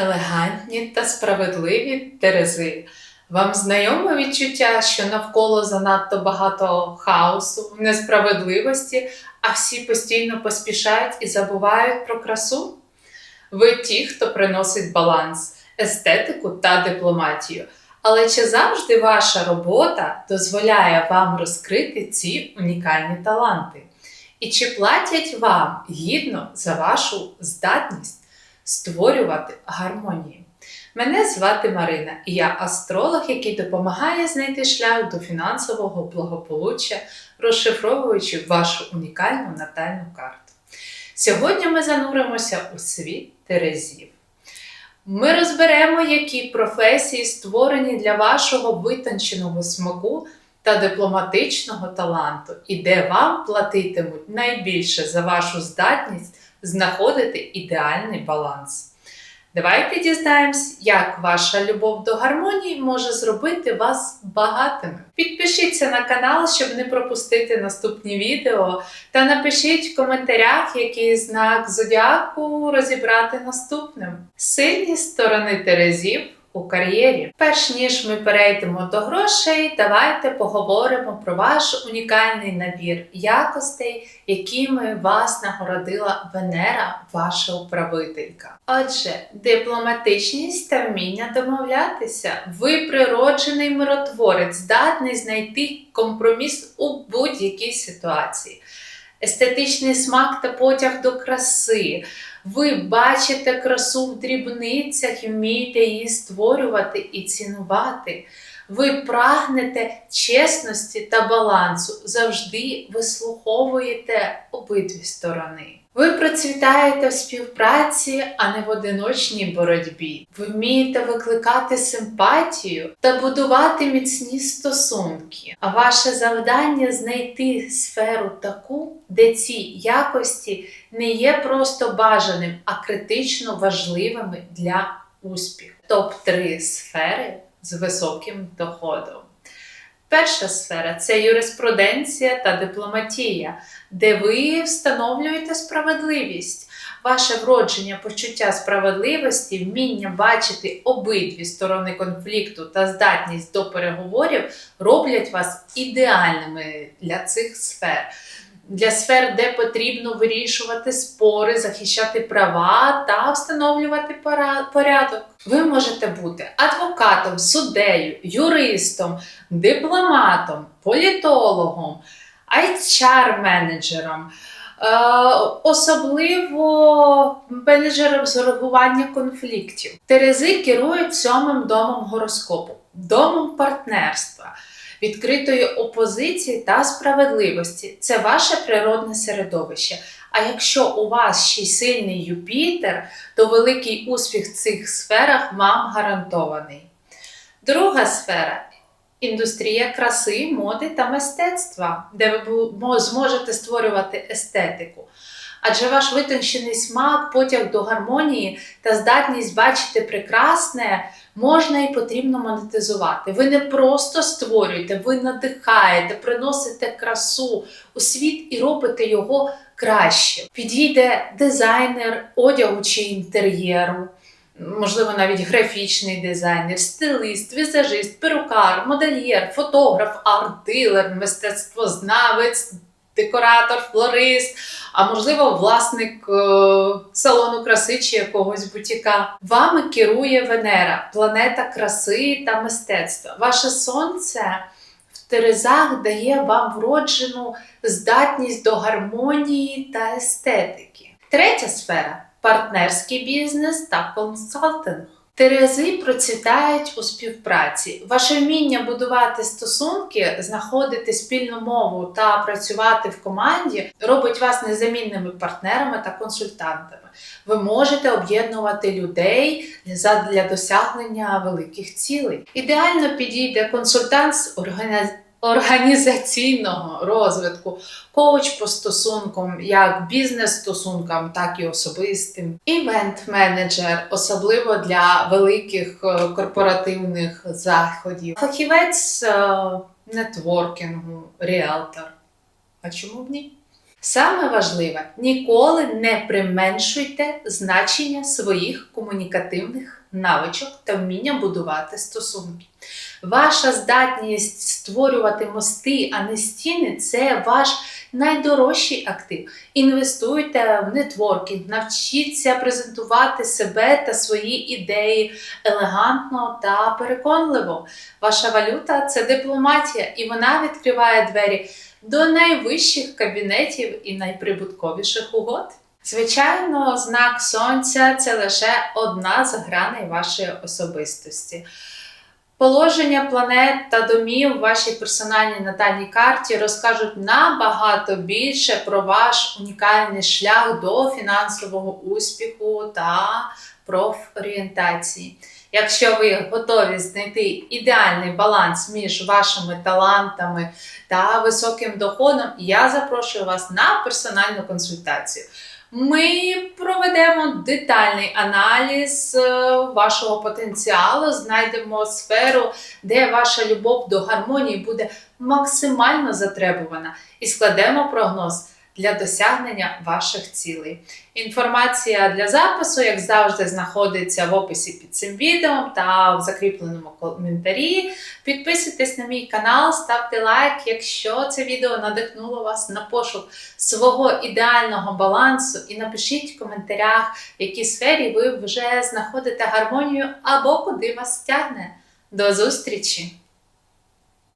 Елегантні та справедливі Терези. Вам знайоме відчуття, що навколо занадто багато хаосу, несправедливості, а всі постійно поспішають і забувають про красу? Ви ті, хто приносить баланс, естетику та дипломатію. Але чи завжди ваша робота дозволяє вам розкрити ці унікальні таланти? І чи платять вам гідно за вашу здатність створювати гармонію? Мене звати Марина, і я астролог, який допомагає знайти шлях до фінансового благополуччя, розшифровуючи вашу унікальну натальну карту. Сьогодні ми зануримося у світ Терезів. Ми розберемо, які професії створені для вашого витонченого смаку та дипломатичного таланту, і де вам платитимуть найбільше за вашу здатність знаходити ідеальний баланс. Давайте дізнаємось, як ваша любов до гармонії може зробити вас багатими. Підпишіться на канал, щоб не пропустити наступні відео, та напишіть в коментарях, який знак зодіаку розібрати наступним. Сильні сторони Терезів у кар'єрі. Перш ніж ми перейдемо до грошей, давайте поговоримо про ваш унікальний набір якостей, якими вас нагородила Венера, ваша управителька. Отже, дипломатичність та вміння домовлятися. Ви природжений миротворець, здатний знайти компроміс у будь-якій ситуації. Естетичний смак та потяг до краси. Ви бачите красу в дрібницях і вмієте її створювати і цінувати. Ви прагнете чесності та балансу, завжди вислуховуєте обидві сторони. Ви процвітаєте в співпраці, а не в одиночній боротьбі. Ви вмієте викликати симпатію та будувати міцні стосунки. А ваше завдання знайти сферу таку, де ці якості не є просто бажаним, а критично важливими для успіху. Топ-3 сфери з високим доходом. Перша сфера це юриспруденція та дипломатія, де ви встановлюєте справедливість. Ваше вродження почуття справедливості, вміння бачити обидві сторони конфлікту та здатність до переговорів роблять вас ідеальними для цих сфер. Для сфер, де потрібно вирішувати спори, захищати права та встановлювати порядок. Ви можете бути адвокатом, суддею, юристом, дипломатом, політологом, HR-менеджером, е, особливо менеджером з реагування конфліктів. Терези керують сьомим домом гороскопу, домом партнерства, відкритої опозиції та справедливості. Це ваше природне середовище. А якщо у вас ще й сильний Юпітер, то великий успіх в цих сферах вам гарантований. Друга сфера індустрія краси, моди та мистецтва, де ви зможете створювати естетику. Адже ваш витончений смак, потяг до гармонії та здатність бачити прекрасне можна і потрібно монетизувати. Ви не просто створюєте, ви надихаєте, приносите красу у світ і робите його краще. Підійде дизайнер одягу чи інтер'єру, можливо, навіть графічний дизайнер, стилист, візажист, перукар, модельєр, фотограф, арт-дилер, мистецтвознавець, декоратор, флорист, а можливо, власник е, салону краси чи якогось бутіка. Вами керує Венера, планета краси та мистецтва. Ваше сонце в Терезах дає вам вроджену здатність до гармонії та естетики. Третя сфера партнерський бізнес та консалтинг. Терези процвітають у співпраці. Ваше вміння будувати стосунки, знаходити спільну мову та працювати в команді робить вас незамінними партнерами та консультантами. Ви можете об'єднувати людей для досягнення великих цілей. Ідеально підійде консультант з організації організаційного розвитку, коуч по стосункам, як бізнес-стосункам, так і особистим, івент-менеджер, особливо для великих е, корпоративних заходів, фахівець е, нетворкінгу, ріелтор. А чому б ні? Саме важливе, ніколи не применшуйте значення своїх комунікативних навичок та вміння будувати стосунки. Ваша здатність створювати мости, а не стіни це ваш найдорожчий актив. Інвестуйте в нетворкінг, навчіться презентувати себе та свої ідеї елегантно та переконливо. Ваша валюта це дипломатія, і вона відкриває двері до найвищих кабінетів і найприбутковіших угод. Звичайно, знак сонця це лише одна з граней вашої особистості. Положення планет та домів в вашій персональній натальній карті розкажуть набагато більше про ваш унікальний шлях до фінансового успіху та профорієнтації. Якщо ви готові знайти ідеальний баланс між вашими талантами та високим доходом, я запрошую вас на персональну консультацію. Ми проведемо детальний аналіз е, вашого потенціалу, знайдемо сферу, де ваша любов до гармонії буде максимально затребувана, і складемо прогноз для досягнення ваших цілей. Інформація для запису, як завжди, знаходиться в описі під цим відео та в закріпленому коментарі. Підписуйтесь на мій канал, ставте лайк, якщо це відео надихнуло вас на пошук свого ідеального балансу, і напишіть в коментарях, в якій сфері ви вже знаходите гармонію або куди вас тягне. До зустрічі!